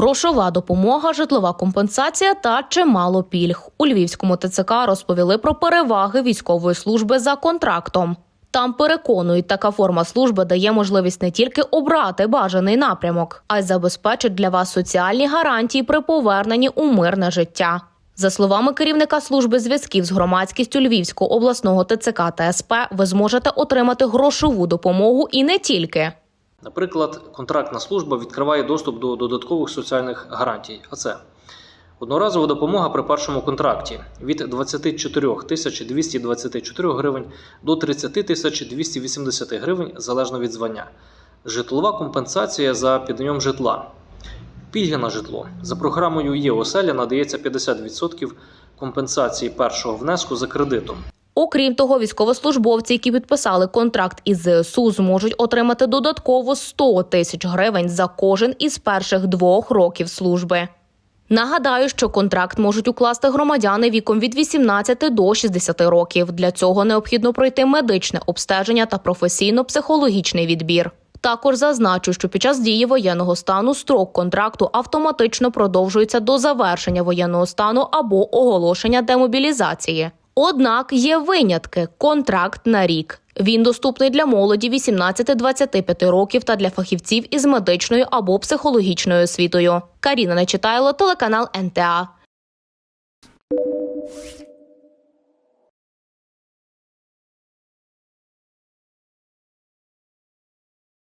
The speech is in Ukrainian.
Грошова допомога, житлова компенсація та чимало пільг. У Львівському ТЦК розповіли про переваги військової служби за контрактом. Там переконують, така форма служби дає можливість не тільки обрати бажаний напрямок, а й забезпечить для вас соціальні гарантії при поверненні у мирне життя. За словами керівника служби зв'язків з громадськістю Львівського обласного ТЦК та СП, ви зможете отримати грошову допомогу і не тільки. Наприклад, контрактна служба відкриває доступ до додаткових соціальних гарантій. А це одноразова допомога при першому контракті від 24 тисяч 224 гривень до 30 тисяч 280 гривень залежно від звання. Житлова компенсація за піднайом житла. Пільги на житло. За програмою «Є оселя» надається 50% компенсації першого внеску за кредитом. Окрім того, військовослужбовці, які підписали контракт із ЗСУ, зможуть отримати додатково 100 тисяч гривень за кожен із перших двох років служби. Нагадаю, що контракт можуть укласти громадяни віком від 18 до 60 років. Для цього необхідно пройти медичне обстеження та професійно-психологічний відбір. Також зазначу, що під час дії воєнного стану строк контракту автоматично продовжується до завершення воєнного стану або оголошення демобілізації. Однак є винятки контракт на рік. Він доступний для молоді 18-25 років та для фахівців із медичною або психологічною освітою. Каріна Нечитайло, телеканал НТА.